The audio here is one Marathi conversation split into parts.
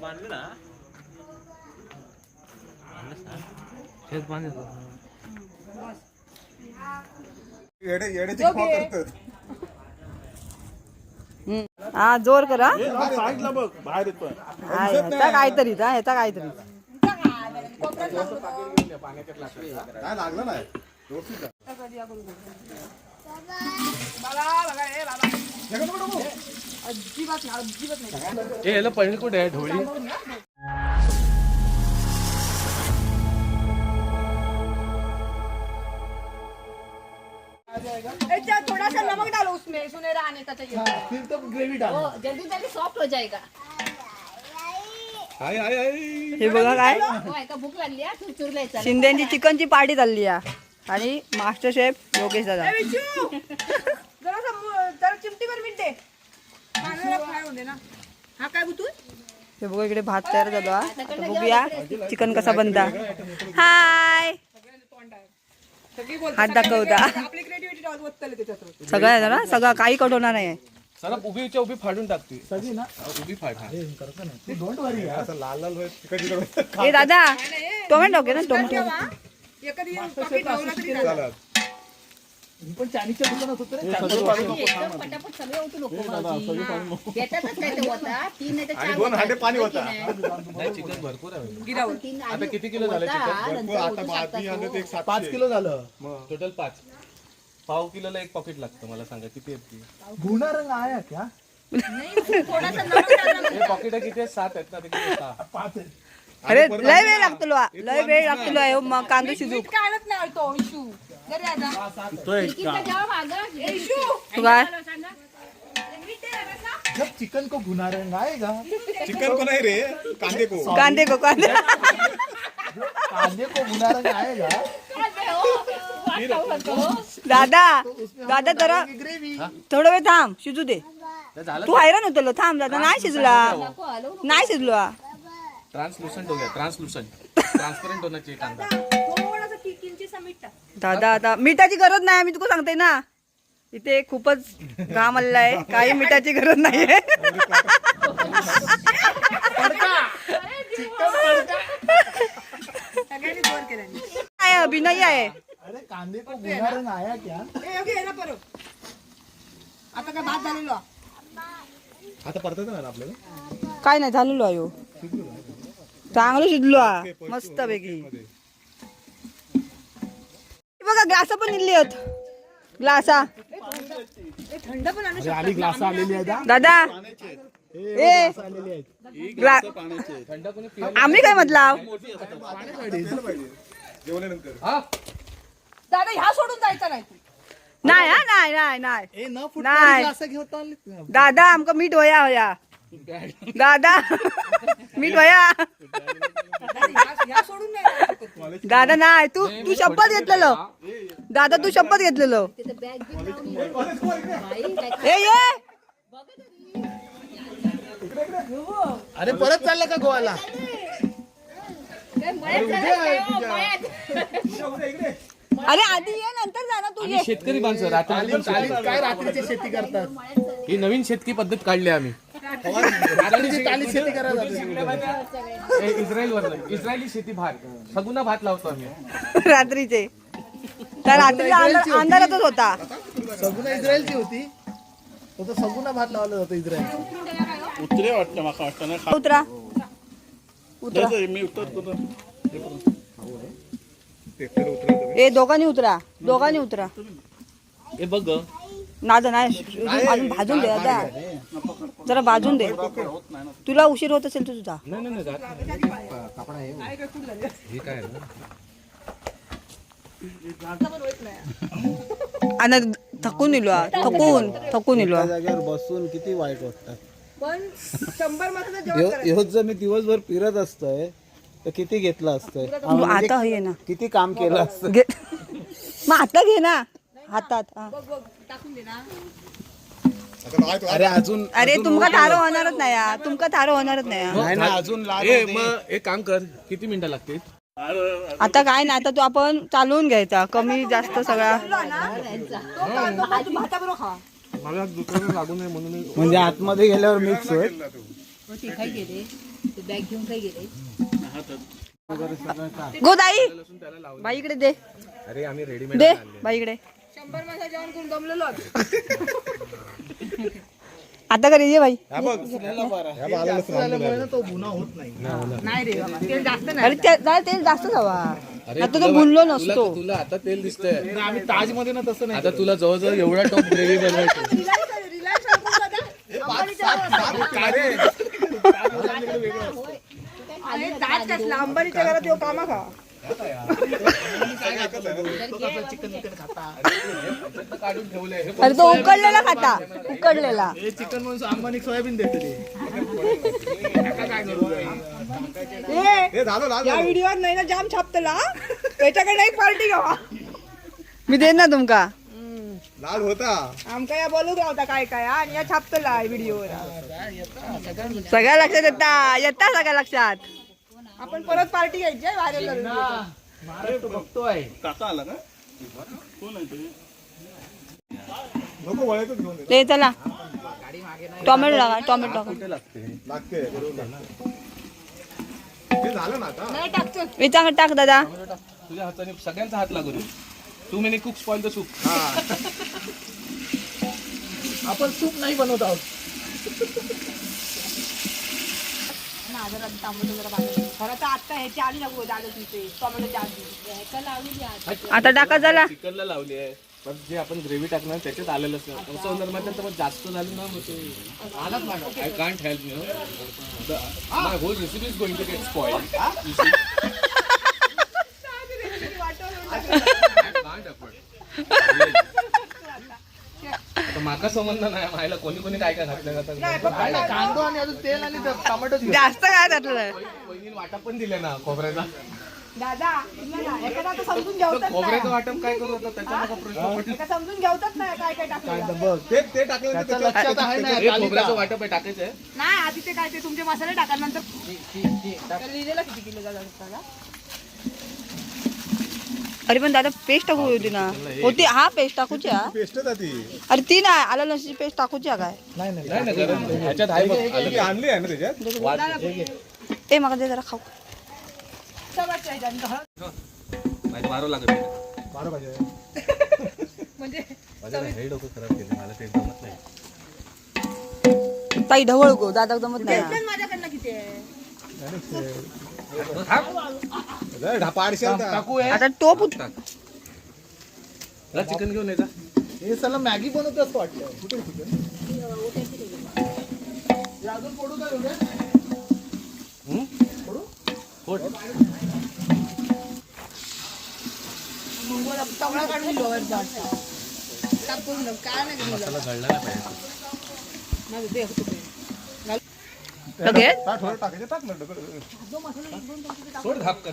बांधलं ना? शेत बांधलं. हा जोर करा. सांगितलं बघ बाहेर ह्याचा काहीतरी हा ह्याचा काहीतरी. काय लागलं नाही? आहे. ए याला पहिले कुठे आहे? ढोळी थोड़ा सा नमक डालो उसमें सुनेरा आने का चाहिए फिर तो ग्रेवी डाल. वो जल्दी जल्दी सॉफ्ट हो जाएगा आई आई आई. हे बघा काय? का भूक लागली आहे चुरचुरले चल. शिंदेची चिकनची पार्टी चालली आहे आणि मास्टर शेफ योगेश दादा. जरा चिमटीवर मीठ दे पाण्याला फ्राय होऊन दे ना हा बघा इकडे भात तयार झालो. आता बघूया चिकन कसा बनता. हाय. हात दाखवता. सगळं आहे ना सगळं काही कटवणार नाही. उभीच्या उभी फाडून टाकते. सगळी ना. उभी फाड. डोंट वरी असं लाल लाल होय, तिखट तिखट ए दादा टोमॅटो घे ना टोमॅटो एखादी पाकिट लावला तरी चालेल. चालत पण चायनीजच्या दुकानात होतं. रे चायनीज एकदम पटापट सगळे होतो लोक त्याच्यातच काय ते होता? तीन नाही तर आणि चार दोन हांडे होता. पाणी होती. होता. नाही. नाही चिकन भरपूर आहे. गिरावर. तीन आता आधी किती किलो झालं होता, चिकन? नंतर भरपूर. आता उठू शकता आधी आणलं तो. ते एक सातशे. पाच किलो झालं. टोटल पाच. पाव किलोला एक पॉकेट लागतं मला सांगा किती आहेत ती? भुना रंग आया क्या नाही, थोडासा. हे पॉकेट किती आहेत? सात आहेत ना ते किती सहा. पाच आहे अरे लय वेळ लागतो लो, लय वेळ लागतो लो, मग कांदो शिजू. नाही तो इशू. काय? ना. जब चिकन को भुना आएगा चिकन को नाही रे कांदे को. कांदे को कांदे. कांदे को भुना आएगा काय बे, हो? दादा दादा जरा ग्रेवी थोडा वेळ थांब शिजू दे. ते तू हैराण होतो लो, थांब दादा नाही शिजला. नाही शिजलो. ट्रान्सलुसंट हो गया ट्रान्सलुसंट ट्रान्सपरंट होना चाहिए कांदा. थोडंसं कि- किंचितसं मीठ. टाक. दादा आता मिठाची गरज नाही मी तुला सांगते ना. इथे खूपच घाम आलेला आहे. काही मिठाची गरज नाहीये. सगळ्यांनी जोर केल्याने. काय अभिनय आहे. अरे कांदे को भुना रंग आया क्या? ए, योगी, ये ना परत. आता काय भात झालेलो? आता परत ना आपल्याला? काय नाही झालेलो आहे ह्यो. चांगलं शिजलो हा. मस्त पैकी. बघा ग्लास पण निघली आहेत. ग्लासा. थंड पण आली ग्लास आलेली आहे दादा. ए. ग्ला आम्ही काय म्हटलं? दादा ह्या सोडून जायचं नाही. तू. नाही हा नाही नाही नाही. ए न नाही. फुटणारी ग्लास घेऊन आली दादा आमका मीठ वया होया दादा मीठ वया दादा, नाही तू. दादा नाही तू तू शपथ घेतलेलं. दादा तू शपथ घेतलेलं. अरे परत चाललं का गोवाला. अरे आधी ये नंतर जा ना तू ये. शेतकरी माणसं रात्री काय रात्रीची शेती करतात? ही नवीन शेतकी पद्धत काढली आम्ही. शेती करायला जातात. इस्रायल वर इस्रायली शेती भात सगुना भात लावतो आम्ही. रात्रीचे. त्या रात्रीला अंधार- अंधारातच होता. सगुना इस्रायलची होती. तो तर सगुना भात लावला जातो इस्रायल उतरे वाटतं माका वाटतं ना उतरा. उतरा. मी उतरतो ना ट्रॅक्टर उतरवतो ए दोघांनी उतरा. दोघांनी उतरा. हे बघ ग. नाद नाही. अजून भाजून दे दादा जरा भाजून दे. तुला उशीर होत असेल तर तुझा नाही नाही नाही, जात नाही. हे काय आहे? ना? आणि थकून इलो हा, थकून थकून इलो हा. जागेवर बसून किती वाईट वाटतं. जर मी दिवसभर फिरत असतोय तर किती घेतलं असतंय? तू आता हे ना. किती काम केलं असतं घे मग आता घे ना. हातात हा. बघ बघ टाकून दे ना. अरे अजून अरे तुमका थारो होणारच नाही हा. तुमका थारो होणारच नाही हा. नाही ना अजून लाल ए होते. मग एक काम कर किती मिनिटं लागतील? आता काय नाही आता तू आपण चालवून घ्यायचा. कमी जास्त सगळा. मला दुसऱ्याला लागू नये म्हणून मी- म्हणजे आतमध्ये गेल्यावर मिक्स होईल. गो दाई बाई इकडे दे. अरे आम्ही रेडीमेड दे. बाई इकडे. शंभर माणसं जेवण करून जमलेलो आता घरी ये बाई नाही नाही रे बाबा तेल जास्त नाही अरे त्या जरा तेल जास्तच हवा आता तो भुनलो नसतो तुला आता तेल दिसतंय आम्ही ताजमध्ये ना तसं नाही आता तुला जवळजवळ एवढा टॉप ग्रेव्ही बनवायची ताज कसला अंबानीच्या घरात येऊ कामा खा चिकन चिकन खाता काढून ठेवलंय अरे तो उकडलेला खाता. उकडलेला. हे चिकन म्हणून अंबानी सोयाबीन देते हे या व्हिडिओवर नाही ना जाम छापतला त्याच्याकडे एक पार्टी घ्यावा मी देईन ना तुमका. लाल होता. आमका या बोलू गावता काय काय आणि या छापतला व्हिडिओवर. सगळ्या लक्षात येता येता सगळ्या लक्षात. आपण परत पार्टी घ्यायची आहे व्हायरल करून महाराष्ट्र बघतोय. काका आला का? कोण आहे ते? नको वळायचं घेऊन ये. ते चला. टोमॅटो टाका टोमॅटो टाका लागते? बरोबर. हे झालं ना आता. नाही टाकतो. चांगलं टाक दादा. तुझ्या हाताने सगळ्यांचा हात लागू दे. Too many cook spoil the soup आपण सूप नाही बनवत आहोत. खरं तर आता ह्याची आली ना दादा तुमचे टोमॅटोची आधी आता. टाका झाला चिकनला लावली आहे. पण जे आपण ग्रेव्ही टाकणार त्याच्यात आलेलंच नाही असं होणार माहिती तर मग जास्त झालं ना मग ते I can't help you my whole recipe is going to get spoil आता माका संबंध नाही मायला कोणी कोणी काय काय घातलं जातं? काय कांदो आणि अजून तेल आणि टमाटो जास्त काय टाकलं वहिनी वाटा पण दिले ना खोबऱ्याचा. दादा एखादा समजून घेवतात खोबऱ्याचं वाटप काय करू त्याचा प्रश्न समजून नाही काय काय टाकलं बघ ते ते टाकलं त्याच्यात. लक्षात आहे ना तालिका. खोबऱ्याचं वाटप आहे टाकायचं आहे. नाही आधी ते काय ते तुमचे मसाले टाका नंतर लिहिलेलं किती किलो दादा? अरे पण दादा पेस्ट टाकू होती ना. होती हा पेस्ट टाकूची हा पेस्ट ती. अरे ती नाही आला लसीची पेस्ट टाकूची हा काय? नाही ना आणली आहे ना त्याच्यात? वाट ए मग दे जरा खाऊ. लागत. बारा पाहिजे. म्हणजे माझं ना हे डोकं खराब केलं मला ते जमत नाही. ताई ढवळ गो दादा जमत नाही. टेन्शन माझ्याकडनं किती आहे? जरा ढापा टाकू हे आता टोप चिकन घेऊन येता हे सला मॅगी बनवत असतो वाटतं कुठे अजून पडू का एवढे काढून जात. काय नाही केलं. गळला नाही पाहिजे माझं ते ते. लगेच टाक, थोडं टाकायचं टाक म्हणलं सोड धाप कर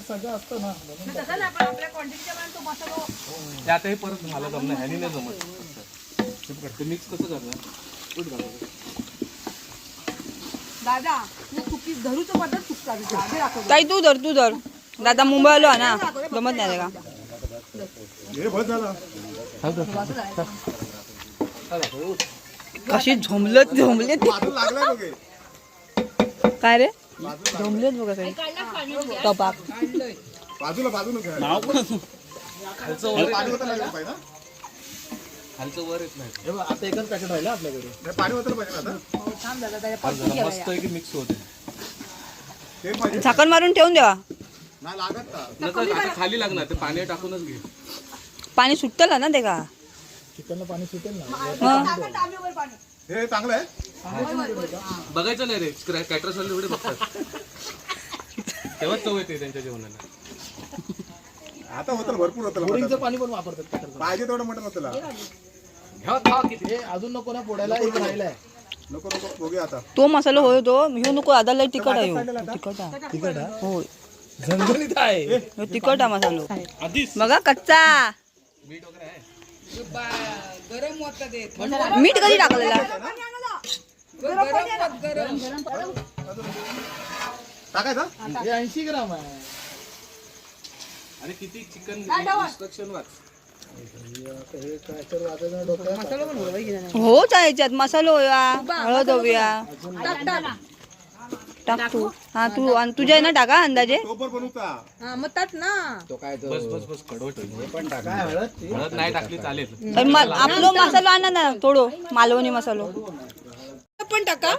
सगळं असतं ना. मग तसं नाही, आपण आपल्या क्वांटिटीच्या तो मसाला ते आता हे. परत मला जमणार ह्यानी नाही जमत. ते मिक्स कसं करणार? कुठं घालायचं? दादा तू चुकी पद्धत चुकता ताई तू धर तू धर. दादा मुंबईलो आहे ना. जमत नाही का हे झालं कशी झोमलत झोमले बाजू लागलाय बघ हे. काय रे? झोमलेत बघा काही टपाक. बाजूला बाजूला घ्या. खालचं वर पाणी होतं लागलं पाहिजे ना? खालचं वर येत नाही. हे बघ, आता एकच पॅकेट राहिलं आपल्याकडे. हे पाणी होतं पाहिजे ना आता? थांब दादा त्याच्या हा जरा मस्त आहे की मिक्स होते. ते पाहिजे. झाकण मारून ठेवून नाही लागत आता खाली लागणार ते पाणी टाकूनच घे. पाणी सुटतलं ना ते का? चिकनला पाणी सुटेल ना. हे. चांगलं आहे. बघायचं नाही रे कॅटरस वाले एवढे बघतात. तेव्हाच चव येते त्यांच्या जेवणाला? आता होतं भरपूर होतं बोरिंगचं. पाणी पण वापरतात. पाहिजे तेवढं मटण होतं अजून नको ना पोडायला एक राहिलाय. नको नको बघूया आता. तो मसाला होय तो ह्यो नको दादा लय तिखट आहे. तिखट आहे. तिकट हा होय. झणझणीत आहे. तिखट आहे मसालो. बघा कच्चा. मीठ वगैरे आहे गरम होतं ते मीठ कधी टाकलेला? टाकायचा? हे ऐंशी ग्राम आहे. अरे किती चिकन इन्स्ट्रक्शन वाच हे हो याच्यात. मसाला होया हळद होऊया टाक तू. हा तू आणि तुझ्या ना टाका अंदाजे? हा मग टाक ना बस बस बस कडवट होईल. काय हळद ती? हळद नाही टाकली चालेल. पण म- आपलो मसालो आणा ना थोडो. मालवणी मसालो. पण टाका.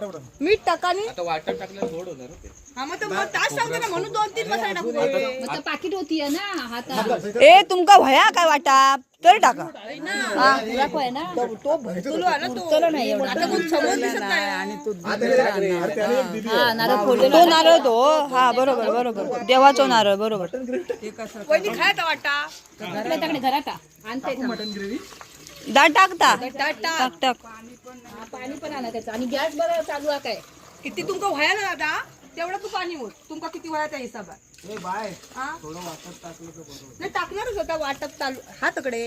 मीठ टाका आणि आता वाटण टाकल्यावर गोड होणार हो ते. हा मग तर मग तास सांगतो ना म्हणून दोन तीन मसाले टाकू दे. पाकिट होती ना हातात. ए तुमका भया काय वाटा? तर टाका. आहे ना. तुला आला तो. आता कोण समोर दिसत नाही. हा नारळ तो नारळ तो. हा बरोबर बरोबर. देवाचो नारळ बरोबर. कोणी खायचा वाटा. घरात आणते दाट टाकता? टाक टाक. टाक टाक. पाणी पण आणा त्याचं आणि गॅस बरं चालू आहे काय? किती तुमका व्हायला ना दादा? तेवढं तू पाणी होत तुमका किती व्हायला त्या हिसाबात ए बाय. हा? थोडं वाटत टाकलं तर बरोबर नाही टाकणारच होता. वाटप चालू. हा तकडे.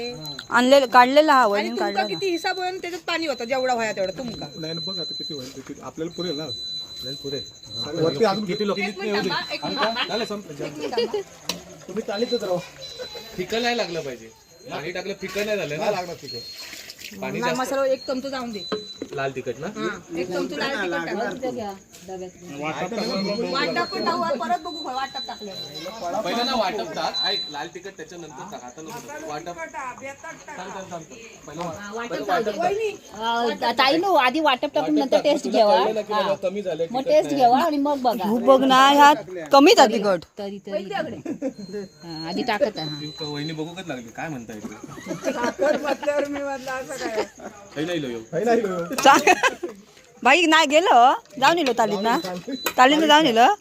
आणलेलं काढलेला हा आणि वहिनी तुमका काढलेला. किती हिसाब होईल त्याच्यात पाणी होतं? जेवढा व्हाया तेवढा. तुमका. नाही ना बघ आता किती होईल ते किती- आपल्याला पुरेल ना? आपल्याला पुरे वरती अजून किती लोक? एक मिनिट थांबा, एक मिनिट थांबा. झालं संपलं. एक मिनिट थांबा. तुम्ही चालीतच राहा. फिकं नाही लागलं पाहिजे. पाणी टाकलं फिकं नाही झालं ना? लागणार फिकं पाणी लाल जास्त. मसाला एक चमचा जाऊन दे. लाल तिखट ना? हा एक चमचा लाल तिखट टाक. घ्या डब्यात वाटप पण टाकू आणि परत बघू वाटप टाकलं. पहिलं ना वाटप टाक. ऐक लाल तिखट त्याच्यानंतर टाक. आता नको वाटप. थांब, थांब, थांब. पहिलं वा- पहिलं वाटप अं, ताई नो आधी वाटप टाकून नंतर टेस्ट घ्यावा कळलं ना की बाबा कमी झालं मग टेस्ट घ्यावा आणि मग बघा. तू बघ ना ह्यात कमीच आहे तिखट. तरी तरी. हा, आधी टाकत आहे, हा. वहिनी बघूकच लागली? काय म्हणताय ते? बाई नाही गेलं. जाऊन येलो तालीत ना तालीत जाऊन येलं.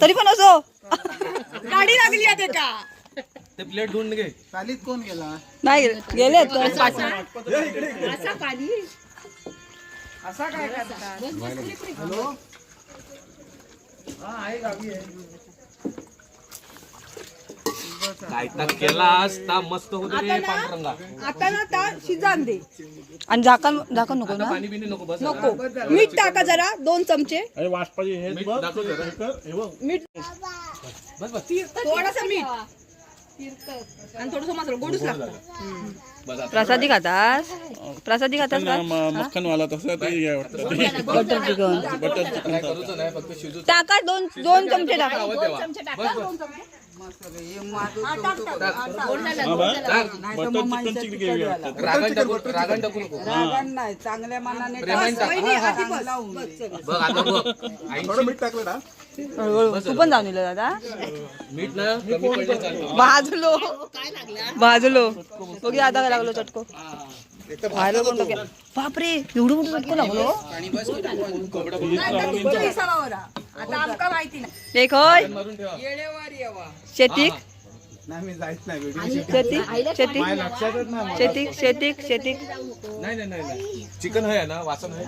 तरी पण असो. गाडी लागली आहे ते का ते प्लेट धुवून घे. चालीत कोण गेला? नाही गेले असा पाणी. असा काय हॅलो? हा आहे गावी आहे. काय तर केलास ता मस्त होते रे पांढरंगा आता ना त्या शिजान दे. आणि झाकण झाकण नको ना? पाणी बिनी नको बस. नको. मीठ टाका जरा दोन चमचे. मीठ दाखव जरा. मीठ. बस बस. थोडासा मीठ. आणि थोडस मसाला गोडूच लागतं. बस आता. प्रसादी खातास? प्रसादी खातास का? मक्खनवाला तसं ते बटर चिकन. काय करूच नाही फक्त शिजू. टाका दोन दोन चमचे टाका. हा, टाक. रागण टाकू रागण टाकू. नको प्रेमाने टाक. वहिनी, आधी बस. बस, चल. बघ आता बघ. थोडं मीठ टाकलं ना. हळूहळू. तू पण जाऊन येलो दादा. मीठ ना कमी पडलं चालतं. भाजलो भाजलो बघी आता काय लागलो चटको. बापरे एवढं मोठं चटको लागलो? हा. आता आमका माहिती नाही एक होय. येळेवर येवा शेतीक? नाही मी जायच नाही व्हिडिओ शेतीक? शेतीक? लक्षातच नाही शेतीक शेतीक शेतीक? नाही नाही नाही नाही चिकन आहे ना वासन आहे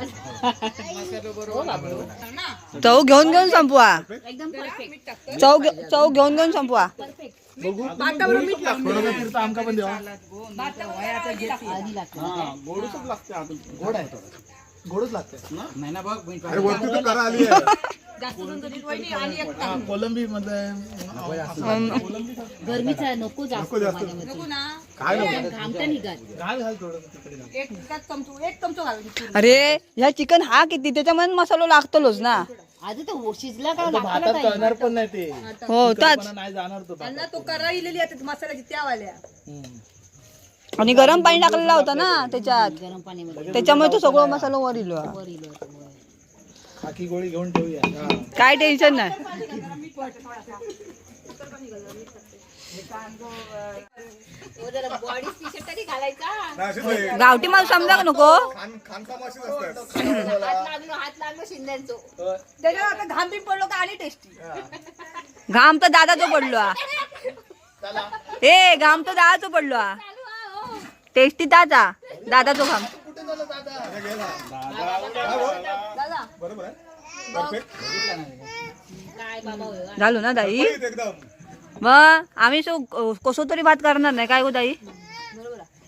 चव घेऊन घेऊन संपवा. एकदम परफेक्ट चव घे- चव घेऊन घेऊन संपवा. भातावर मीठ लावून दे. थोडं फिरतं आमका पण देवा. आधी लागतं. हा गोडच लागते आतून गोड आहे. थोडं गोडच लागते. अरे वरती तर करा आली आहे. जास्त झणझणीत वहिनी आणि एक हा, कोलंबी मध्ये गरमीचा नको जास्त ना. काय नको? घामटा निघाल घाल घाल थोडं तिकडे घाल. अरे ह्या चिकन हा किती? त्याच्यामध्ये मसालो लागतलोच ना. आधी तो शिजला का भातात कळणार पण नाही ते. हो नाही जाणार तो आणि ना तो करा इलेली आहे मसाल्याची त्या वाल्या. आणि गरम पाणी टाकलेला होता ना त्याच्यात. गरम पाण्यामध्ये त्याच्यामुळे तो सगळं मसाला वर इलो हा. वर इलो होतं, वर. खाकी गोळी घेऊन ठेवूया. काय टेन्शन नाही. गावठी माल समजा का नको? त्याच्यावर आता घाम बिम पडलो का आणि टेस्टी घाम तर दादाचो पडलो हा. ए घाम तर दादाचो पडलो हा. टेस्टी ताजा. दादाचो घाम. बरोबर आहे. परफेक्ट काय बाबा होय. झालो ना दाई? एकदम. मग आम्ही सो कसो तरी भात करणार नाही. काय गो ताई?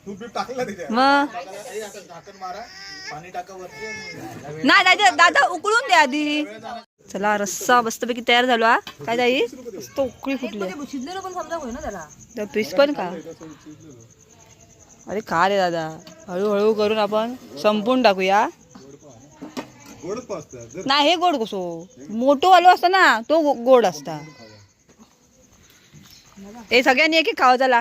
तूप बीप टाकलं तिथे मग? झाकण मारा. पाणी टाका वरती. नाही दादा दादा उकळून दे आधी. चला रस्सा मस्तपैकी तयार झालो हा. काय ताई? मस्त उकळी फुटली. पीस पण का? अरे खा रे दादा. हळूहळू करून आपण संपून टाकूया. नाही हे गोड कसो? मोठो वालो असता ना तो गो- गोड असता. हे सगळ्यांनी एक एक खावा चला.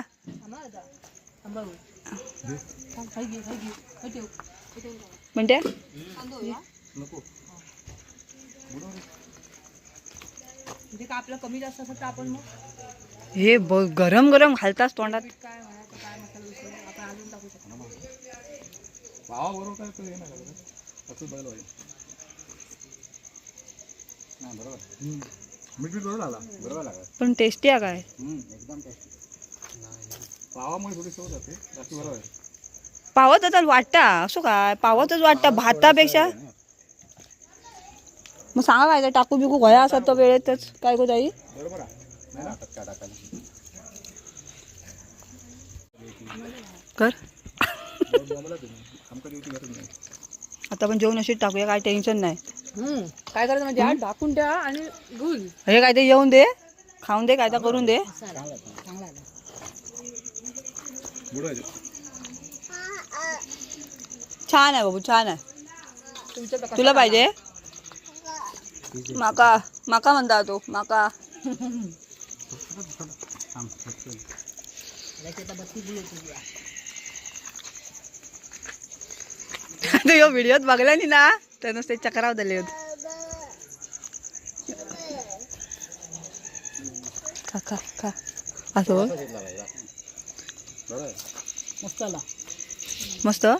म्हणते म्हणजे? का आपलं कमी जास्त असं तर आपण मग हे गरम गरम घालतास तोंडात. काय हे असं मीठ बरोबर बरोबर पण टेस्टी आहे काय? एकदम टेस्टी पावामुळे थोडी सवय जाते बाकी बरोबर आहे. पावत आता वाटता. असो काय? पावतच वाटता. भातापेक्षा? मग सांगा काय ते टाकू बिकू घया असत तो वेळेतच. काय गो ताई? बरोबर आहे. नाही ना काय टाकायला कर. आमका ड्युटी गरज नाही आता आपण जेवण अशी टाकूया काय टेन्शन नाही. काय करायचं म्हणजे हा ढाकून ठेवा आणि गुल हे काय ते येऊन दे. खाऊन दे काय तर करून दे. छान आहे बाबू छान आहे. तुला पाहिजे? माका माका म्हणता तो माका. तो ह्यो व्हिडिओत बघला नी ना तर नुसते चक्राव दिले होते असं? मस्त ओ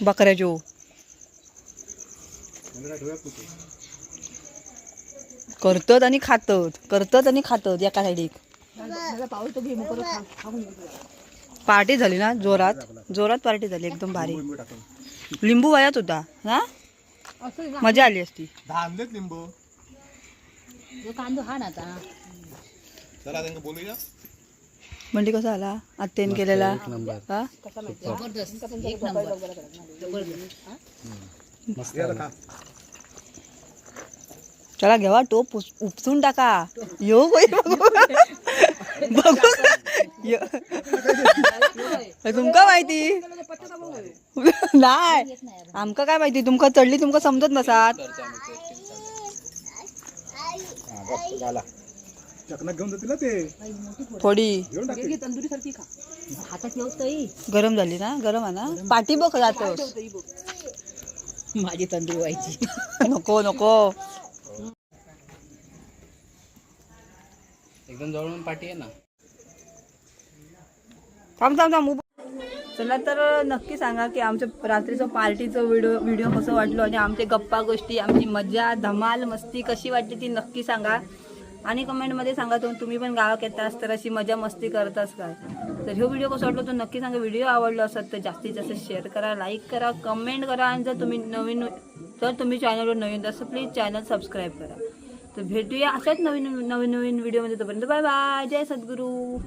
बकऱ्याचो करतत आणि खातत करतत आणि खातत एका साईडीक पाऊस पार्टी झाली ना जोरात? जोरात पार्टी झाली एकदम भारी. लिंबू वयात होता हा? ना. मजा आली असती. लिंबू. जो कांदो हा ना आता. चला त्यांना बोलूया. म्हणजे कसा आला? आत्तेन केलेला. हा? जबरदस्त. एक नंबर. जबरदस्त. ये आता खा. चला घेवा टोप उपसून टाका. यो बाई बघू. तुमका माहिती? नाही. आमका काय माहिती? तुमका चढली तुमका समजत नसात. थोडी. गरम झाली ना? गरम आहे ना? पाठी बघ जातोस. माझी तंदूरी व्हायची. नको नको. एकदम जवळून पाठी आहे ना. थांब थांब थांब उभं. चला तर नक्की सांगा की आमच्या रात्रीचं पार्टीचं व्हिडिओ व्हिडिओ कसं वाटलो आणि आमचे गप्पा गोष्टी आमची मजा धमाल मस्ती कशी वाटली ती नक्की सांगा. आणि कमेंटमध्ये सांगा तुम्ही तुम्ही पण गावात येतास तर अशी मजा मस्ती करतास काय? तर ह्यो व्हिडिओ कसा वाटलो तर नक्की सांगा. व्हिडिओ आवडला असत तर जास्तीत जास्त शेअर करा लाईक करा कमेंट करा आणि जर तुम्ही नवीन जर तुम्ही चॅनलवर नवीन तसं प्लीज चॅनल सबस्क्राईब करा. तर भेटूया अशाच नवीन नवीन नवीन व्हिडिओमध्ये तोपर्यंत. बाय बाय जय सद्गुरू.